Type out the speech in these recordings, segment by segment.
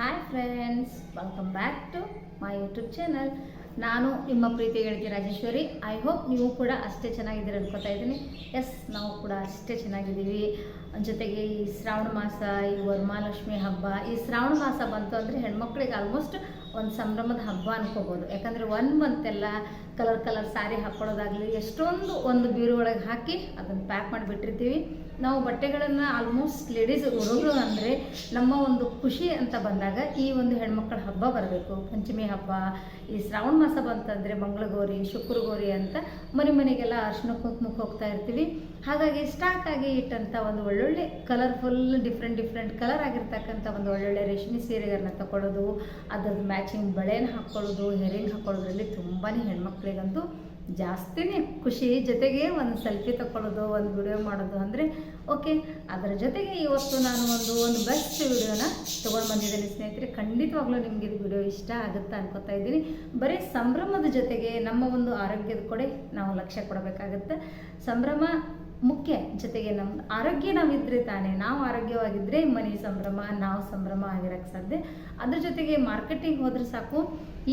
Hi friends welcome back to my YouTube channel ನಾನು ನಿಮ್ಮ ಪ್ರೀತಿ ಗೆಳತಿ ರಾಜೇಶ್ವರಿ. ಐ ಹೋಪ್ ನೀವು ಕೂಡ ಅಷ್ಟೇ ಚೆನ್ನಾಗಿದ್ದೀರ ಅನ್ಕೋತಾ ಇದ್ದೀನಿ. ಎಸ್ ನಾವು ಕೂಡ ಅಷ್ಟೇ ಚೆನ್ನಾಗಿದ್ದೀವಿ. ಜೊತೆಗೆ ಈ ಶ್ರಾವಣ ಮಾಸ, ಈ ವರಮಹಾಲಕ್ಷ್ಮಿ ಹಬ್ಬ, ಈ ಶ್ರಾವಣ ಮಾಸ ಬಂತು ಅಂದರೆ ಹೆಣ್ಮಕ್ಳಿಗೆ ಆಲ್ಮೋಸ್ಟ್ ಒಂದು ಸಂಭ್ರಮದ ಹಬ್ಬ ಅನ್ಕೋಬೋದು. ಯಾಕಂದರೆ ಒನ್ ಮಂತೆಲ್ಲ ಕಲರ್ ಕಲರ್ ಸ್ಯಾರಿ ಹಾಕ್ಕೊಳ್ಳೋದಾಗಲಿ ಎಷ್ಟೊಂದು ಒಂದು ಬೀರು ಒಳಗೆ ಹಾಕಿ ಅದನ್ನು ಪ್ಯಾಕ್ ಮಾಡಿಬಿಟ್ಟಿರ್ತೀವಿ. ನಾವು ಬಟ್ಟೆಗಳನ್ನು ಆಲ್ಮೋಸ್ಟ್ ಲೇಡೀಸ್ ಹುಡುಗರು ಅಂದರೆ ನಮ್ಮ ಒಂದು ಖುಷಿ ಅಂತ ಬಂದಾಗ ಈ ಒಂದು ಹೆಣ್ಮಕ್ಳ ಹಬ್ಬ ಬರಬೇಕು. ಪಂಚಮಿ ಹಬ್ಬ, ಈ ಶ್ರಾವಣ ಮಾಸ ಬಂತಂದರೆ ಮಂಗಳಗೌರಿ, ಶುಕ್ರಗೌರಿ ಅಂತ ಮನೆ ಮನೆಗೆಲ್ಲ ಅರ್ಶಿನ ಕುಂಕುಮಕ್ಕೆ ಹೋಗ್ತಾ ಇರ್ತೀವಿ. ಹಾಗಾಗಿ ಸ್ಟಾಕ್ ಆಗಿ ಇಟ್ಟಂಥ ಒಂದು ಒಳ್ಳೊಳ್ಳೆ ಕಲರ್ಫುಲ್ ಡಿಫ್ರೆಂಟ್ ಡಿಫ್ರೆಂಟ್ ಕಲರ್ ಆಗಿರ್ತಕ್ಕಂಥ ಒಂದು ಒಳ್ಳೊಳ್ಳೆ ರೇಷ್ಮೆ ಸೀರೆಗಳನ್ನ ತಗೊಳ್ಳೋದು ಅದ್ರದ್ದು ಮ್ಯಾಚಿಂಗ್ ಬಳೆನ ಹಾಕ್ಕೊಳ್ಳೋದು ಹೆರಿಂಗ್ ಹಾಕ್ಕೊಳ್ಳೋದ್ರಲ್ಲಿ ತುಂಬಾ ಹೆಣ್ಮಕ್ಳಿಗಂತೂ ಜಾಸ್ತಿನೇ ಖುಷಿ ಜೊತೆಗೆ ಒಂದು ಸೆಲ್ಫಿ ತಗೊಳ್ಳೋದು ಒಂದು ವಿಡಿಯೋ ಮಾಡೋದು ಅಂದರೆ ಓಕೆ ಅದರ ಜೊತೆಗೆ ಇವತ್ತು ನಾನು ಒಂದು ಒಂದು ಬೆಸ್ಟ್ ವಿಡಿಯೋನ ತೊಗೊಂಡು ಬಂದಿದ್ದೀನಿ ಸ್ನೇಹಿತರೆ. ಖಂಡಿತವಾಗ್ಲೂ ನಿಮಗೆ ಇದು ವಿಡಿಯೋ ಇಷ್ಟ ಆಗುತ್ತೆ ಅನ್ಕೋತಾ ಇದ್ದೀನಿ. ಬರೀ ಸಂಭ್ರಮದ ಜೊತೆಗೆ ನಮ್ಮ ಒಂದು ಆರೋಗ್ಯದ ಕಡೆ ನಾವು ಲಕ್ಷ್ಯ ಕೊಡಬೇಕಾಗತ್ತೆ. ಸಂಭ್ರಮ ಮುಖ್ಯ ಜೊತೆಗೆ ನಮ್ಮ ಆರೋಗ್ಯ ನಾವಿದ್ರೆ ತಾನೇ, ನಾವು ಆರೋಗ್ಯವಾಗಿದ್ದರೆ ಮನೆ ಸಂಭ್ರಮ, ನಾವು ಸಂಭ್ರಮ ಆಗಿರೋಕ್ಕೆ ಸಾಧ್ಯ. ಅದ್ರ ಜೊತೆಗೆ ಮಾರ್ಕೆಟಿಂಗ್ ಹೋದ್ರೆ ಸಾಕು.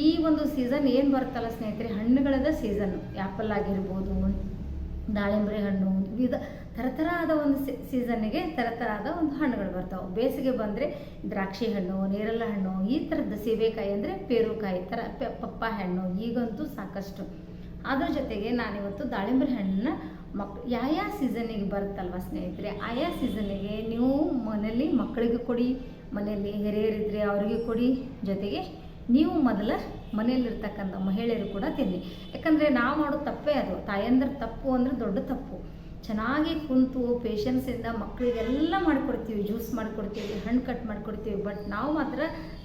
ಈ ಒಂದು ಸೀಸನ್ ಏನು ಬರುತ್ತಲ್ಲ ಸ್ನೇಹಿತರೆ, ಹಣ್ಣುಗಳದ ಸೀಸನ್ನು ಆ್ಯಪಲ್ ಆಗಿರ್ಬೋದು ದಾಳಿಂಬೆ ಹಣ್ಣು ವಿವಿಧ ಥರಥರಾದ ಒಂದು ಸೀಸನ್ನಿಗೆ ಥರಥರಾದ ಒಂದು ಹಣ್ಣುಗಳು ಬರ್ತಾವೆ. ಬೇಸಿಗೆ ಬಂದರೆ ದ್ರಾಕ್ಷಿ ಹಣ್ಣು ನೇರಳೆ ಹಣ್ಣು, ಈ ಥರದ ಸೀಬೆಕಾಯಿ ಅಂದರೆ ಪೇರುಕಾಯಿ ಥರ ಪಪ್ಪ ಹಣ್ಣು, ಈಗಂತೂ ಸಾಕಷ್ಟು. ಅದ್ರ ಜೊತೆಗೆ ನಾನಿವತ್ತು ದಾಳಿಂಬೆ ಹಣ್ಣನ್ನ ಮಕ್ ಯಾವ ಸೀಸನಿಗೆ ಬರುತ್ತಲ್ವ ಸ್ನೇಹಿತರೆ? ಆಯಾ ಸೀಸನ್ನಿಗೆ ನೀವು ಮನೆಯಲ್ಲಿ ಮಕ್ಕಳಿಗೆ ಕೊಡಿ, ಮನೆಯಲ್ಲಿ ಹಿರಿಯರಿದ್ರೆ ಅವರಿಗೆ ಕೊಡಿ. ಜೊತೆಗೆ ನೀವು ಮೊದಲ ಮನೆಯಲ್ಲಿರ್ತಕ್ಕಂಥ ಮಹಿಳೆಯರು ಕೂಡ ತಿನ್ನಿ. ಯಾಕಂದರೆ ನಾವು ಮಾಡೋ ತಪ್ಪೇ ಅದು. ತಾಯಂದ್ರ ತಪ್ಪು ಅಂದರೆ ದೊಡ್ಡ ತಪ್ಪು. ಚೆನ್ನಾಗಿ ಕುಂತು ಪೇಷನ್ಸಿಂದ ಮಕ್ಕಳಿಗೆಲ್ಲ ಮಾಡಿಕೊಡ್ತೀವಿ ಜ್ಯೂಸ್ ಮಾಡಿಕೊಡ್ತೀವಿ ಹಣ್ಣು ಕಟ್ ಮಾಡಿಕೊಡ್ತೀವಿ ಬಟ್ ನಾವು ಮಾತ್ರ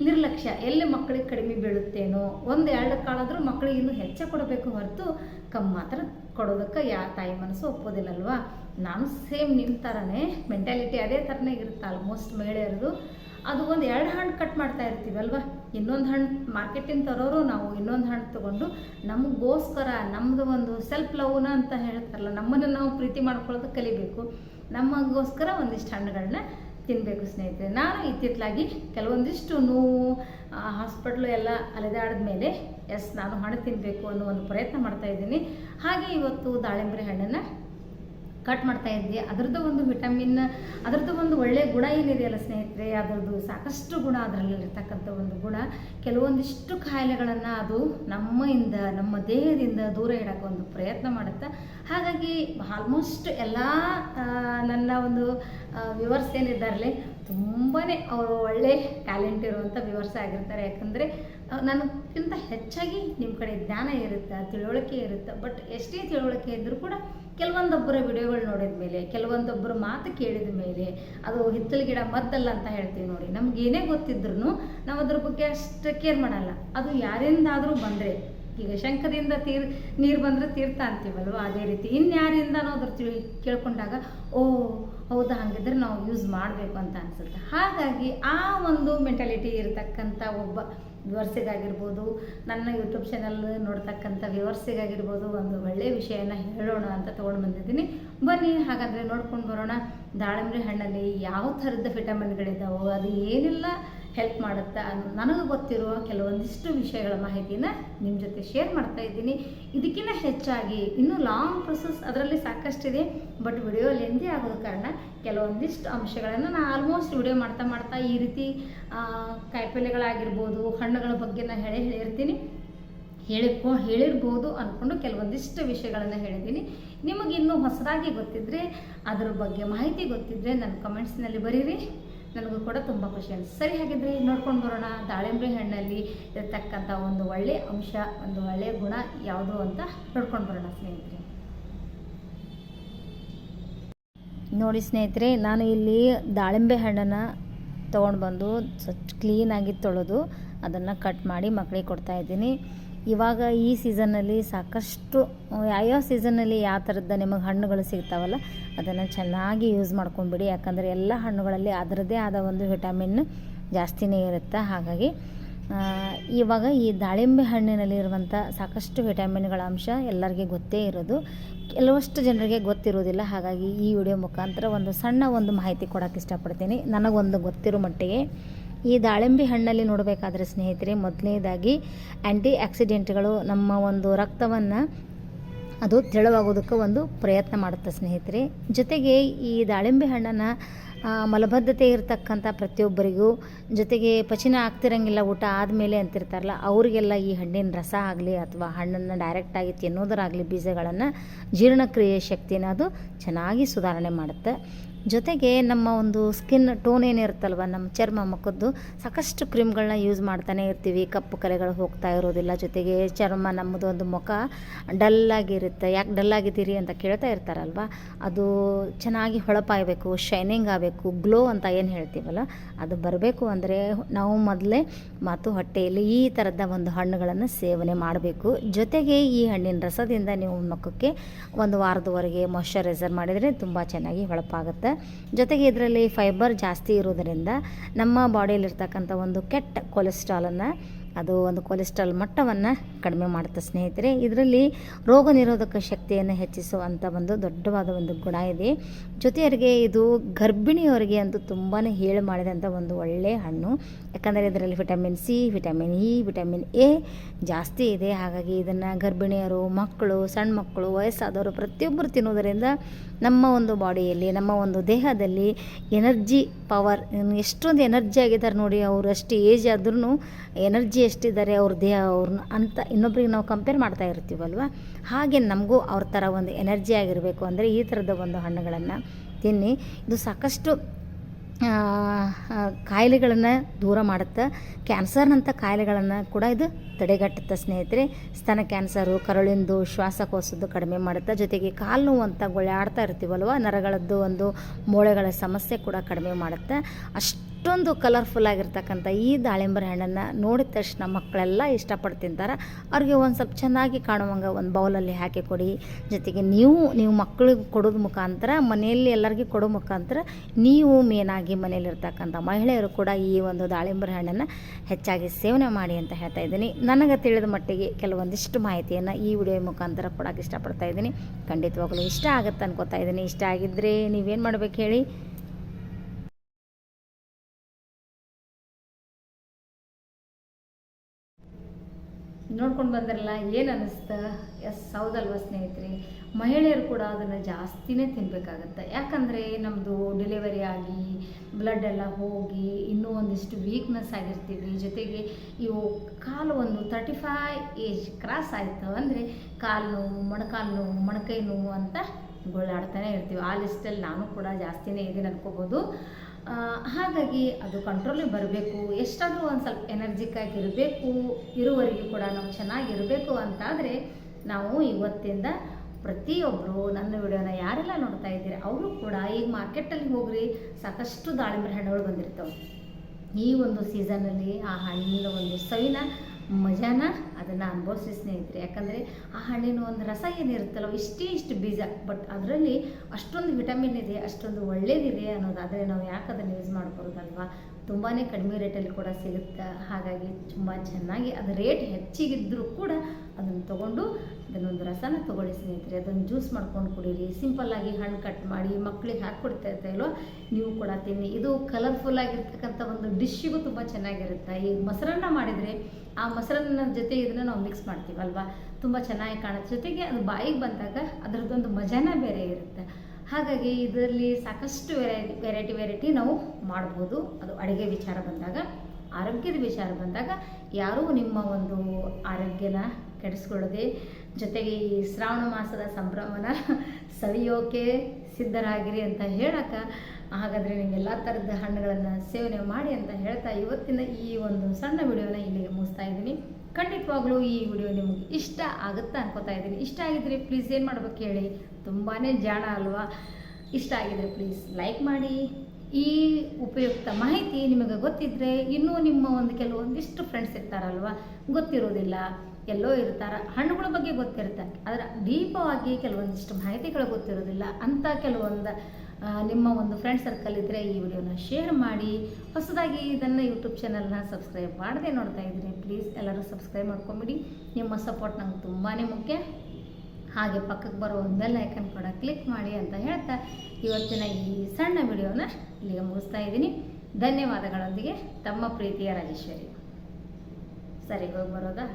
ನಿರ್ಲಕ್ಷ್ಯ, ಎಲ್ಲಿ ಮಕ್ಕಳಿಗೆ ಕಡಿಮೆ ಬೀಳುತ್ತೇನೋ, ಒಂದು ಎರಡು ಕಾಳಾದರೂ ಮಕ್ಕಳಿಗೆ ಇನ್ನೂ ಹೆಚ್ಚು ಕೊಡಬೇಕು ಹೊರತು ಕಮ್ಮಿ ಮಾತ್ರ ಕೊಡೋದಕ್ಕೆ ಯಾ ತಾಯಿ ಮನಸ್ಸು ಒಪ್ಪೋದಿಲ್ಲಲ್ವಾ? ನಾನು ಸೇಮ್ ನಿಮ್ಮ ಥರನೇ ಮೆಂಟ್ಯಾಲಿಟಿ ಅದೇ ಥರನೇ ಇರುತ್ತೆ ಆಲ್ಮೋಸ್ಟ್ ಮಹಿಳೆಯರದು. ಅದು ಒಂದು ಎರಡು ಹಣ್ಣು ಕಟ್ ಮಾಡ್ತಾ ಇರ್ತೀವಲ್ವ? ಇನ್ನೊಂದು ಹಣ್ಣು ಮಾರ್ಕೆಟಿಂದ ತರೋರು ನಾವು ಇನ್ನೊಂದು ಹಣ್ಣು ತೊಗೊಂಡು ನಮಗೋಸ್ಕರ ನಮ್ಮದು ಒಂದು ಸೆಲ್ಫ್ ಲವ್ನ ಅಂತ ಹೇಳ್ತಾರಲ್ಲ, ನಮ್ಮನ್ನು ನಾವು ಪ್ರೀತಿ ಮಾಡ್ಕೊಳ್ಳೋದು ಕಲಿಬೇಕು. ನಮಗೋಸ್ಕರ ಒಂದಿಷ್ಟು ಹಣ್ಣುಗಳನ್ನ ತಿನ್ನಬೇಕು ಸ್ನೇಹಿತರೆ. ನಾನು ಇತ್ತಿತ್ತಲಾಗಿ ಕೆಲವೊಂದಿಷ್ಟು ನೋವು ಹಾಸ್ಪಿಟ್ಲು ಎಲ್ಲ ಅಲೆದಾಡಿದ ಮೇಲೆ ಎಸ್ ನಾನು ಹಣ್ಣು ತಿನ್ನಬೇಕು ಅನ್ನೋ ಒಂದು ಪ್ರಯತ್ನ ಮಾಡ್ತಾ ಇದ್ದೀನಿ. ಹಾಗೆ ಇವತ್ತು ದಾಳಿಂಬೆ ಹಣ್ಣನ್ನು ಕಟ್ ಮಾಡ್ತಾ ಇದ್ವಿ ಅದರದ್ದು ಒಂದು ವಿಟಮಿನ್, ಅದರದ್ದು ಒಂದು ಒಳ್ಳೆಯ ಗುಣ ಏನಿದೆಯಲ್ಲ ಸ್ನೇಹಿತರೆ, ಅದರದ್ದು ಸಾಕಷ್ಟು ಗುಣ ಅದರಲ್ಲಿರ್ತಕ್ಕಂಥ ಒಂದು ಗುಣ. ಕೆಲವೊಂದಿಷ್ಟು ಕಾಯಿಲೆಗಳನ್ನು ಅದು ನಮ್ಮಿಂದ ನಮ್ಮ ದೇಹದಿಂದ ದೂರ ಇಡೋಕ್ಕೆ ಒಂದು ಪ್ರಯತ್ನ ಮಾಡುತ್ತೆ, ಹಾಗಾಗಿ ಆಲ್ಮೋಸ್ಟ್ ಎಲ್ಲ ನನ್ನ ಒಂದು ವಿವರ್ಸ್ ಏನಿದ್ದಾರಲ್ಲಿ ತುಂಬಾ ಅವರು ಒಳ್ಳೆ ಟ್ಯಾಲೆಂಟ್ ಇರುವಂಥ ವಿವರ್ಸ್ ಆಗಿರ್ತಾರೆ. ಯಾಕಂದರೆ ನನಗಿಂತ ಹೆಚ್ಚಾಗಿ ನಿಮ್ಮ ಕಡೆ ಜ್ಞಾನ ಇರುತ್ತೆ, ತಿಳುವಳಿಕೆ ಇರುತ್ತೆ. ಬಟ್ ಎಷ್ಟೇ ತಿಳುವಳಿಕೆ ಇದ್ದರೂ ಕೂಡ ಕೆಲವೊಂದೊಬ್ಬರ ವಿಡಿಯೋಗಳು ನೋಡಿದ ಮೇಲೆ, ಕೆಲವೊಂದೊಬ್ಬರ ಮಾತು ಕೇಳಿದ ಮೇಲೆ, ಅದು ಹಿತ್ತಲ ಗಿಡ ಮದ್ದಲ್ಲ ಅಂತ ಹೇಳ್ತೀವಿ ನೋಡಿ. ನಮ್ಗೆ ಏನೇ ಗೊತ್ತಿದ್ರು ನಾವು ಅದ್ರ ಬಗ್ಗೆ ಅಷ್ಟು ಕೇರ್ ಮಾಡಲ್ಲ. ಅದು ಯಾರಿಂದಾದರೂ ಬಂದರೆ, ಈಗ ಶಂಖದಿಂದ ತೀರ್, ನೀರು ಬಂದರೆ ತೀರ್ಥ ಅಂತೀವಲ್ವ? ಅದೇ ರೀತಿ ಇನ್ಯಾರಿಂದನೋ ಅದ್ರ ತಿಳಿ ಕೇಳ್ಕೊಂಡಾಗ, ಓ ಹೌದಾ? ಹಾಗಿದ್ರೆ ನಾವು ಯೂಸ್ ಮಾಡಬೇಕು ಅಂತ ಅನಿಸುತ್ತೆ. ಹಾಗಾಗಿ ಆ ಒಂದು ಮೆಂಟಾಲಿಟಿ ಇರತಕ್ಕಂಥ ಒಬ್ಬ ವಿವರ್ಸಿಗಾಗಿರ್ಬೋದು, ನನ್ನ ಯೂಟ್ಯೂಬ್ ಚಾನಲ್ ನೋಡ್ತಕ್ಕಂಥ ವಿವರ್ಸಿಗಾಗಿರ್ಬೋದು, ಒಂದು ಒಳ್ಳೆಯ ವಿಷಯನ ಹೇಳೋಣ ಅಂತ ತೊಗೊಂಡು ಬಂದಿದ್ದೀನಿ. ಬನ್ನಿ, ಹಾಗಾದರೆ ನೋಡ್ಕೊಂಡು ಬರೋಣ. ದಾಳಿಂಬೆ ಹಣ್ಣಲ್ಲಿ ಯಾವ ಥರದ ವಿಟಮಿನ್ಗಳಿದ್ದಾವೋ ಅದು ಏನೆಲ್ಲ. ಹೆಲ್ಪ್ ಮಾಡುತ್ತಾ ನನಗೆ ಗೊತ್ತಿರುವ ಕೆಲವೊಂದಿಷ್ಟು ವಿಷಯಗಳ ಮಾಹಿತಿನ ನಿಮ್ಮ ಜೊತೆ ಶೇರ್ ಮಾಡ್ತಾ ಇದ್ದೀನಿ. ಇದಕ್ಕಿಂತ ಹೆಚ್ಚಾಗಿ ಇನ್ನೂ ಲಾಂಗ್ ಪ್ರೊಸೆಸ್ ಅದರಲ್ಲಿ ಸಾಕಷ್ಟಿದೆ ಬಟ್ ವಿಡಿಯೋ ಲೆಂದಿ ಆಗೋದ ಕಾರಣ ಕೆಲವೊಂದಿಷ್ಟು ಅಂಶಗಳನ್ನು ನಾನು ಆಲ್ಮೋಸ್ಟ್ ವಿಡಿಯೋ ಮಾಡ್ತಾ ಮಾಡ್ತಾ ಈ ರೀತಿ ಕಾಯಿಪಲ್ಯಗಳಾಗಿರ್ಬೋದು ಹಣ್ಣುಗಳ ಬಗ್ಗೆ ನಾನು ಹೇಳೇ ಹೇಳಿರ್ತೀನಿ ಹೇಳಿಕೊ, ಹೇಳಿರ್ಬೋದು ಅಂದ್ಕೊಂಡು ಕೆಲವೊಂದಿಷ್ಟು ವಿಷಯಗಳನ್ನು ಹೇಳಿದ್ದೀನಿ. ನಿಮಗೆ ಇನ್ನೂ ಹೊಸದಾಗಿ ಗೊತ್ತಿದ್ದರೆ ಅದರ ಬಗ್ಗೆ ಮಾಹಿತಿ ಗೊತ್ತಿದ್ದರೆ ನನ್ನ ಕಮೆಂಟ್ಸ್ನಲ್ಲಿ ಬರೀರಿ. ನನಗೂ ಕೂಡ ತುಂಬ ಖುಷಿ ಅನಿಸ್ತು ಸರಿ, ಹಾಗಿದ್ರೆ ನೋಡ್ಕೊಂಡು ಬರೋಣ. ದಾಳಿಂಬೆ ಹಣ್ಣಲ್ಲಿ ಇರತಕ್ಕಂಥ ಒಂದು ಒಳ್ಳೆಯ ಅಂಶ, ಒಂದು ಒಳ್ಳೆಯ ಗುಣ ಯಾವುದು ಅಂತ ನೋಡ್ಕೊಂಡು ಬರೋಣ ಸ್ನೇಹಿತರೆ. ನೋಡಿ ಸ್ನೇಹಿತರೆ, ನಾನು ಇಲ್ಲಿ ದಾಳಿಂಬೆ ಹಣ್ಣನ್ನು ತೊಗೊಂಡು ಬಂದು ಸ್ವಚ್ಛ ಕ್ಲೀನಾಗಿ ತೊಳೆದು ಅದನ್ನು ಕಟ್ ಮಾಡಿ ಮಕ್ಕಳಿಗೆ ಕೊಡ್ತಾ ಇದ್ದೀನಿ. ಇವಾಗ ಈ ಸೀಸನ್ನಲ್ಲಿ ಸಾಕಷ್ಟು, ಯಾವ್ಯಾವ ಸೀಸನ್ನಲ್ಲಿ ಯಾವ ಥರದ ನಿಮಗೆ ಹಣ್ಣುಗಳು ಸಿಗ್ತಾವಲ್ಲ ಅದನ್ನು ಚೆನ್ನಾಗಿ ಯೂಸ್ ಮಾಡ್ಕೊಂಡ್ಬಿಡಿ. ಯಾಕಂದರೆ ಎಲ್ಲ ಹಣ್ಣುಗಳಲ್ಲಿ ಅದರದ್ದೇ ಆದ ಒಂದು ವಿಟಮಿನ್ ಜಾಸ್ತಿನೇ ಇರುತ್ತೆ. ಹಾಗಾಗಿ ಇವಾಗ ಈ ದಾಳಿಂಬೆ ಹಣ್ಣಿನಲ್ಲಿರುವಂಥ ಸಾಕಷ್ಟು ವಿಟಮಿನ್ಗಳ ಅಂಶ ಎಲ್ಲರಿಗೆ ಗೊತ್ತೇ ಇರೋದು. ಕೆಲವಷ್ಟು ಜನರಿಗೆ ಗೊತ್ತಿರೋದಿಲ್ಲ. ಹಾಗಾಗಿ ಈ ವಿಡಿಯೋ ಮುಖಾಂತರ ಒಂದು ಸಣ್ಣ ಒಂದು ಮಾಹಿತಿ ಕೊಡೋಕ್ಕೆ ಇಷ್ಟಪಡ್ತೀನಿ. ನನಗೊಂದು ಗೊತ್ತಿರೋ ಮಟ್ಟಿಗೆ, ಈ ದಾಳಿಂಬೆ ಹಣ್ಣಲ್ಲಿ ನೋಡಬೇಕಾದ್ರೆ ಸ್ನೇಹಿತರೆ, ಮೊದಲನೇದಾಗಿ ಆ್ಯಂಟಿ ಆಕ್ಸಿಡೆಂಟ್ಗಳು ನಮ್ಮ ಒಂದು ರಕ್ತವನ್ನು ಅದು ತೆಳುವಾಗೋದಕ್ಕೆ ಒಂದು ಪ್ರಯತ್ನ ಮಾಡುತ್ತೆ ಸ್ನೇಹಿತರೆ. ಜೊತೆಗೆ ಈ ದಾಳಿಂಬೆ ಹಣ್ಣನ್ನು ಮಲಬದ್ಧತೆ ಇರತಕ್ಕಂಥ ಪ್ರತಿಯೊಬ್ಬರಿಗೂ, ಜೊತೆಗೆ ಪಚಿನ ಆಗ್ತಿರಂಗಿಲ್ಲ ಊಟ ಆದಮೇಲೆ ಅಂತಿರ್ತಾರಲ್ಲ, ಅವರಿಗೆಲ್ಲ ಈ ಹಣ್ಣಿನ ರಸ ಆಗಲಿ ಅಥವಾ ಹಣ್ಣನ್ನು ಡೈರೆಕ್ಟಾಗಿ ತಿನ್ನೋದರಾಗಲಿ ಬೀಜಗಳನ್ನು ಜೀರ್ಣಕ್ರಿಯೆ ಶಕ್ತಿನ ಅದು ಚೆನ್ನಾಗಿ ಸುಧಾರಣೆ ಮಾಡುತ್ತೆ. ಜೊತೆಗೆ ನಮ್ಮ ಒಂದು ಸ್ಕಿನ್ ಟೋನ್ ಏನಿರುತ್ತಲ್ವ ನಮ್ಮ ಚರ್ಮ ಮುಖದ್ದು, ಸಾಕಷ್ಟು ಕ್ರೀಮ್ಗಳನ್ನ ಯೂಸ್ ಮಾಡ್ತಾನೆ ಇರ್ತೀವಿ. ಕಪ್ಪು ಕಲೆಗಳು ಹೋಗ್ತಾ ಇರೋದಿಲ್ಲ. ಜೊತೆಗೆ ಚರ್ಮ ನಮ್ಮದು ಒಂದು ಮುಖ ಡಲ್ಲಾಗಿರುತ್ತೆ ಯಾಕೆ ಡಲ್ಲಾಗಿದ್ದೀರಿ ಅಂತ ಕೇಳ್ತಾ ಇರ್ತಾರಲ್ವ? ಅದು ಚೆನ್ನಾಗಿ ಹೊಳಪಾಗಬೇಕು ಶೈನಿಂಗ್ ಆಗಬೇಕು ಗ್ಲೋ ಅಂತ ಏನು ಹೇಳ್ತೀವಲ್ಲ, ಅದು ಬರಬೇಕು ಅಂದರೆ ನಾವು ಮೊದಲೇ ಮತ್ತು ಹೊಟ್ಟೆಯಲ್ಲಿ ಈ ಥರದ ಒಂದು ಹಣ್ಣುಗಳನ್ನು ಸೇವನೆ ಮಾಡಬೇಕು. ಜೊತೆಗೆ ಈ ಹಣ್ಣಿನ ರಸದಿಂದ ನೀವು ಮುಖಕ್ಕೆ ಒಂದು ವಾರದವರೆಗೆ ಮಾಯ್ಶ್ಚರೈಸರ್ ಮಾಡಿದರೆ ತುಂಬ ಚೆನ್ನಾಗಿ ಹೊಳಪಾಗುತ್ತೆ. ಜೊತೆಗೆ ಇದರಲ್ಲಿ ಫೈಬರ್ ಜಾಸ್ತಿ ಇರೋದರಿಂದ ನಮ್ಮ ಬಾಡಿಯಲ್ಲಿರ್ತಕ್ಕಂಥ ಒಂದು ಕೆಟ್ಟ ಕೊಲೆಸ್ಟ್ರಾಲನ್ನು ಅದು ಒಂದು ಕೊಲೆಸ್ಟ್ರಾಲ್ ಮಟ್ಟವನ್ನು ಕಡಿಮೆ ಮಾಡುತ್ತೆ ಸ್ನೇಹಿತರೆ. ಇದರಲ್ಲಿ ರೋಗ ನಿರೋಧಕ ಶಕ್ತಿಯನ್ನು ಹೆಚ್ಚಿಸುವಂಥ ಒಂದು ದೊಡ್ಡವಾದ ಒಂದು ಗುಣ ಇದೆ. ಜೊತೆಯರಿಗೆ ಇದು ಗರ್ಭಿಣಿಯವರಿಗೆ ಅಂತೂ ತುಂಬಾ ಹೇಳಿ ಮಾಡಿದಂಥ ಒಂದು ಒಳ್ಳೆಯ ಹಣ್ಣು. ಯಾಕಂದರೆ ಇದರಲ್ಲಿ vitamin C, vitamin E, vitamin A ಜಾಸ್ತಿ ಇದೆ. ಹಾಗಾಗಿ ಇದನ್ನು ಗರ್ಭಿಣಿಯರು, ಮಕ್ಕಳು, ಸಣ್ಣ ಮಕ್ಕಳು, ವಯಸ್ಸಾದವರು ಪ್ರತಿಯೊಬ್ಬರು ತಿನ್ನೋದರಿಂದ ನಮ್ಮ ಒಂದು ಬಾಡಿಯಲ್ಲಿ, ನಮ್ಮ ಒಂದು ದೇಹದಲ್ಲಿ ಎನರ್ಜಿ ಪವರ್, ಎಷ್ಟೊಂದು ಎನರ್ಜಿ ಆಗಿದ್ದಾರೆ ನೋಡಿ, ಅವರು ಅಷ್ಟು ಏಜ್ ಆದ್ರೂ ಎನರ್ಜಿ ಎಷ್ಟಿದ್ದಾರೆ, ಅವ್ರ ದೇಹ, ಅವ್ರನ್ನ ಅಂತ ಇನ್ನೊಬ್ರಿಗೆ ನಾವು ಕಂಪೇರ್ ಮಾಡ್ತಾ ಇರ್ತೀವಲ್ವ? ಹಾಗೆ ನಮಗೂ ಅವ್ರ ಥರ ಒಂದು ಎನರ್ಜಿ ಆಗಿರಬೇಕು ಅಂದರೆ ಈ ಥರದ ಒಂದು ಹಣ್ಣುಗಳನ್ನು ತಿನ್ನಿ. ಇದು ಸಾಕಷ್ಟು ಕಾಯಿಲೆಗಳನ್ನು ದೂರ ಮಾಡುತ್ತೆ ಕ್ಯಾನ್ಸರ್ನಂಥ ಕಾಯಿಲೆಗಳನ್ನು ಕೂಡ ಇದು ತಡೆಗಟ್ಟುತ್ತೆ ಸ್ನೇಹಿತರೆ, ಸ್ತನ ಕ್ಯಾನ್ಸರು, ಕರುಳಿಂದು ಶ್ವಾಸಕೋಶದ್ದು ಕಡಿಮೆ ಮಾಡುತ್ತೆ, ಜೊತೆಗೆ ಕಾಲು ನೋವು ಅಂತ ಗೊಳ್ಯಾಡ್ತಾ ಇರ್ತೀವಲ್ವ, ನರಗಳದ್ದು ಒಂದು ಮೂಳೆಗಳ ಸಮಸ್ಯೆ ಕೂಡ ಕಡಿಮೆ ಮಾಡುತ್ತೆ, ಅಷ್ಟೊಂದು ಕಲರ್ಫುಲ್ ಆಗಿರ್ತಕ್ಕಂಥ ಈ ದಾಳಿಂಬರ ಹಣ್ಣನ್ನು ನೋಡಿದ ತಕ್ಷಣ ಮಕ್ಕಳೆಲ್ಲ ಇಷ್ಟಪಟ್ಟು ತಿಂತಾರೆ. ಅವ್ರಿಗೆ ಒಂದು ಸ್ವಲ್ಪ ಚೆನ್ನಾಗಿ ಕಾಣುವಂಗೆ ಒಂದು ಬೌಲಲ್ಲಿ ಹಾಕಿ ಕೊಡಿ. ಜೊತೆಗೆ ನೀವು ನೀವು ಮಕ್ಕಳಿಗೆ ಕೊಡೋದು ಮುಖಾಂತರ, ಮನೆಯಲ್ಲಿ ಎಲ್ಲರಿಗೂ ಕೊಡೋ ಮುಖಾಂತರ ನೀವು ಮೇನಾಗಿ ಮನೆಯಲ್ಲಿರ್ತಕ್ಕಂಥ ಮಹಿಳೆಯರು ಕೂಡ ಈ ಒಂದು ದಾಳಿಂಬೆ ಹಣ್ಣನ್ನು ಹೆಚ್ಚಾಗಿ ಸೇವನೆ ಮಾಡಿ ಅಂತ ಹೇಳ್ತಾ ಇದ್ದೀನಿ. ನನಗೆ ತಿಳಿದ ಮಟ್ಟಿಗೆ ಕೆಲವೊಂದಿಷ್ಟು ಮಾಹಿತಿಯನ್ನು ಈ ವಿಡಿಯೋ ಮುಖಾಂತರ ಕೊಡೋಕೆ ಇಷ್ಟಪಡ್ತಾ ಇದ್ದೀನಿ. ಖಂಡಿತವಾಗಲೂ ಇಷ್ಟ ಆಗುತ್ತೆ ಅನ್ಕೋತಾ ಇದ್ದೀನಿ. ಇಷ್ಟ ಆಗಿದ್ದರೆ ನೀವೇನು ಮಾಡ್ಬೇಕು ಹೇಳಿ? ನೋಡ್ಕೊಂಡು ಬಂದ್ರಲ್ಲ, ಏನು ಅನ್ನಿಸ್ತ ಎಸ್, ಹೌದಲ್ವ ಸ್ನೇಹಿತರೆ? ಮಹಿಳೆಯರು ಕೂಡ ಅದನ್ನು ಜಾಸ್ತಿನೇ ತಿನ್ನಬೇಕಾಗತ್ತೆ ಯಾಕಂದರೆ ನಮ್ಮದು ಡೆಲಿವರಿ ಆಗಿ ಬ್ಲಡ್ ಎಲ್ಲ ಹೋಗಿ, ಇನ್ನೂ ಒಂದಿಷ್ಟು ವೀಕ್ನೆಸ್ ಆಗಿರ್ತೀವಿ. ಜೊತೆಗೆ ಇವು ಕಾಲು ಒಂದು ತರ್ಟಿ ಫೈ ಏಜ್ ಕ್ರಾಸ್ ಆಯಿತು ಅಂದರೆ ಕಾಲು ನೋವು, ಮೊಣಕಾಲು ನೋವು, ಮೊಣಕೈ ನೋವು ಅಂತ ಗೋಳಾಡ್ತಾನೆ ಇರ್ತೀವಿ. ಆ ಲಿಸ್ಟಲ್ಲಿ ನಾನು ಕೂಡ ಜಾಸ್ತಿನೇ ಇದೀನಿ ಅನ್ಕೋಬೋದು. ಹಾಗಾಗಿ ಅದು ಕಂಟ್ರೋಲಿಗೆ ಬರಬೇಕು. ಎಷ್ಟಾದರೂ ಒಂದು ಸ್ವಲ್ಪ ಎನರ್ಜಿಕ್ ಆಗಿ ಇರಬೇಕು ಇರುವರೆಗೂ ಕೂಡ ನಾವು ಚೆನ್ನಾಗಿರಬೇಕು ಅಂತಾದರೆ ನಾವು ಇವತ್ತಿಂದ ಪ್ರತಿಯೊಬ್ಬರು ನನ್ನ ವಿಡಿಯೋನ ಯಾರೆಲ್ಲ ನೋಡ್ತಾ ಇದ್ದೀರಿ, ಅವರು ಕೂಡ ಈಗ ಮಾರ್ಕೆಟಲ್ಲಿ ಹೋಗ್ರಿ, ಸಾಕಷ್ಟು ದಾಳಿಂಬೆ ಹಣ್ಣುಗಳು ಬಂದಿರ್ತವೆ. ಈ ಒಂದು ಸೀಸನಲ್ಲಿ ಆ ಹಣ್ಣಿನ ಒಂದು ಸವಿನ ಮಜಾನ ಅದನ್ನು ಅನುಭವಿಸಿ ಸ್ನೇಹಿತರೆ. ಯಾಕಂದರೆ ಆ ಹಣ್ಣಿನ ಒಂದು ರಸ ಏನಿರುತ್ತಲ್ಲ, ಇಷ್ಟೇ ಇಷ್ಟು ಬೀಜ. ಬಟ್ ಅದರಲ್ಲಿ ಅಷ್ಟೊಂದು ವಿಟಮಿನ್ ಇದೆ, ಅಷ್ಟೊಂದು ಒಳ್ಳೇದಿದೆ ಅನ್ನೋದಾದರೆ ನಾವು ಯಾಕೆ ಅದನ್ನು ಯೂಸ್ ಮಾಡ್ಕೊಡೋದಲ್ವಾ? ತುಂಬಾ ಕಡಿಮೆ ರೇಟಲ್ಲಿ ಕೂಡ ಸಿಗುತ್ತೆ. ಹಾಗಾಗಿ ತುಂಬ ಚೆನ್ನಾಗಿ ಅದು ರೇಟ್ ಹೆಚ್ಚಿಗಿದ್ದರೂ ಕೂಡ ಅದನ್ನು ತೊಗೊಂಡು ಅದನ್ನೊಂದು ರಸನ ತೊಗೊಳ್ಳಿ ಸ್ನೇಹಿತರೆ. ಅದನ್ನು ಜ್ಯೂಸ್ ಮಾಡ್ಕೊಂಡು ಕುಡೀರಿ. ಸಿಂಪಲ್ಲಾಗಿ ಹಣ್ಣು ಕಟ್ ಮಾಡಿ ಮಕ್ಕಳಿಗೆ ಹಾಕ್ಕೊಡ್ತಾ ಇರ್ತಾಯಿಲ್ವ ನೀವು ಕೂಡ ತಿನ್ನಿ. ಇದು ಕಲರ್ಫುಲ್ ಆಗಿರ್ತಕ್ಕಂಥ ಒಂದು ಡಿಶ್ಶಿಗೂ ತುಂಬ ಚೆನ್ನಾಗಿರುತ್ತೆ. ಈ ಮೊಸರನ್ನ ಮಾಡಿದರೆ ಆ ಮೊಸರನ್ನ ಜೊತೆ ಇದನ್ನು ನಾವು ಮಿಕ್ಸ್ ಮಾಡ್ತೀವಲ್ವಾ? ತುಂಬ ಚೆನ್ನಾಗಿ ಕಾಣುತ್ತೆ. ಜೊತೆಗೆ ಅದು ಬಾಯಿಗೆ ಬಂದಾಗ ಅದರದ್ದೊಂದು ಮಜಾನ ಬೇರೆ ಇರುತ್ತೆ. ಹಾಗಾಗಿ ಇದರಲ್ಲಿ ಸಾಕಷ್ಟು ವೆರೈಟಿ ವೆರೈಟಿ ವೆರೈಟಿ ನಾವು ಮಾಡ್ಬೋದು. ಅದು ಅಡುಗೆ ವಿಚಾರ ಬಂದಾಗ, ಆರೋಗ್ಯದ ವಿಚಾರ ಬಂದಾಗ ಯಾರೂ ನಿಮ್ಮ ಒಂದು ಆರೋಗ್ಯನ ಕೆಡಿಸ್ಕೊಳ್ಳದೆ ಜೊತೆಗೆ ಈ ಶ್ರಾವಣ ಮಾಸದ ಸಂಭ್ರಮನ ಸವಿಯೋಕೆ ಸಿದ್ಧರಾಗಿರಿ ಅಂತ ಹೇಳಕ್ಕೆ ಹಾಗಾದರೆ ನೀವು ಎಲ್ಲ ಥರದ ಹಣ್ಣುಗಳನ್ನು ಸೇವನೆ ಮಾಡಿ ಅಂತ ಹೇಳ್ತಾ ಇವತ್ತಿನ ಈ ಒಂದು ಸಣ್ಣ ವಿಡಿಯೋನ ಇಲ್ಲಿಗೆ ಮುಗಿಸ್ತಾ ಇದ್ದೀನಿ. ಖಂಡಿತವಾಗ್ಲೂ ಈ ವಿಡಿಯೋ ನಿಮಗೆ ಇಷ್ಟ ಆಗುತ್ತಾ ಅನ್ಕೋತಾ ಇದ್ದೀನಿ. ಇಷ್ಟ ಆಗಿದ್ರೆ ಪ್ಲೀಸ್ ಏನು ಮಾಡ್ಬೇಕು ಹೇಳಿ? ತುಂಬಾ ಜಾಣ ಅಲ್ವಾ? ಇಷ್ಟ ಆಗಿದ್ರೆ ಪ್ಲೀಸ್ ಲೈಕ್ ಮಾಡಿ. ಈ ಉಪಯುಕ್ತ ಮಾಹಿತಿ ನಿಮಗೆ ಗೊತ್ತಿದ್ದರೆ ಇನ್ನೂ ನಿಮ್ಮ ಒಂದು ಕೆಲವೊಂದಿಷ್ಟು ಫ್ರೆಂಡ್ಸ್ ಇರ್ತಾರಲ್ವ? ಗೊತ್ತಿರೋದಿಲ್ಲ. ಎಲ್ಲೋ ಇರ್ತಾರ, ಹಣ್ಣುಗಳ ಬಗ್ಗೆ ಗೊತ್ತಿರುತ್ತೆ. ಆದ್ರೆ ದೀಪವಾಗಿ ಕೆಲವೊಂದಿಷ್ಟು ಮಾಹಿತಿಗಳು ಗೊತ್ತಿರೋದಿಲ್ಲ. ಅಂತ ಕೆಲವೊಂದು ನಿಮ್ಮ ಒಂದು ಫ್ರೆಂಡ್ ಸರ್ಕಲ್ ಇದ್ದರೆ ಈ ವಿಡಿಯೋನ ಶೇರ್ ಮಾಡಿ. ಹೊಸದಾಗಿ ಇದನ್ನು ಯೂಟ್ಯೂಬ್ ಚಾನಲ್ನ ಸಬ್ಸ್ಕ್ರೈಬ್ ಮಾಡದೆ ನೋಡ್ತಾ ಇದ್ದೀನಿ ಪ್ಲೀಸ್ ಎಲ್ಲರೂ ಸಬ್ಸ್ಕ್ರೈಬ್ ಮಾಡ್ಕೊಂಬಿಡಿ. ನಿಮ್ಮ ಸಪೋರ್ಟ್ ನಂಗೆ ತುಂಬಾ ಮುಖ್ಯ. ಹಾಗೆ ಪಕ್ಕಕ್ಕೆ ಬರೋ ಒಂದು ಬೆಲ್ ಐಕನ್ ಕೂಡ ಕ್ಲಿಕ್ ಮಾಡಿ ಅಂತ ಹೇಳ್ತಾ ಇವತ್ತಿನ ಈ ಸಣ್ಣ ವಿಡಿಯೋನ ಇಲ್ಲಿಗೆ ಮುಗಿಸ್ತಾ ಇದ್ದೀನಿ. ಧನ್ಯವಾದಗಳೊಂದಿಗೆ ತಮ್ಮ ಪ್ರೀತಿಯ ರಾಜೇಶ್ವರಿ. ಸರಿ ಹೋಗಿ ಬರೋದಾ?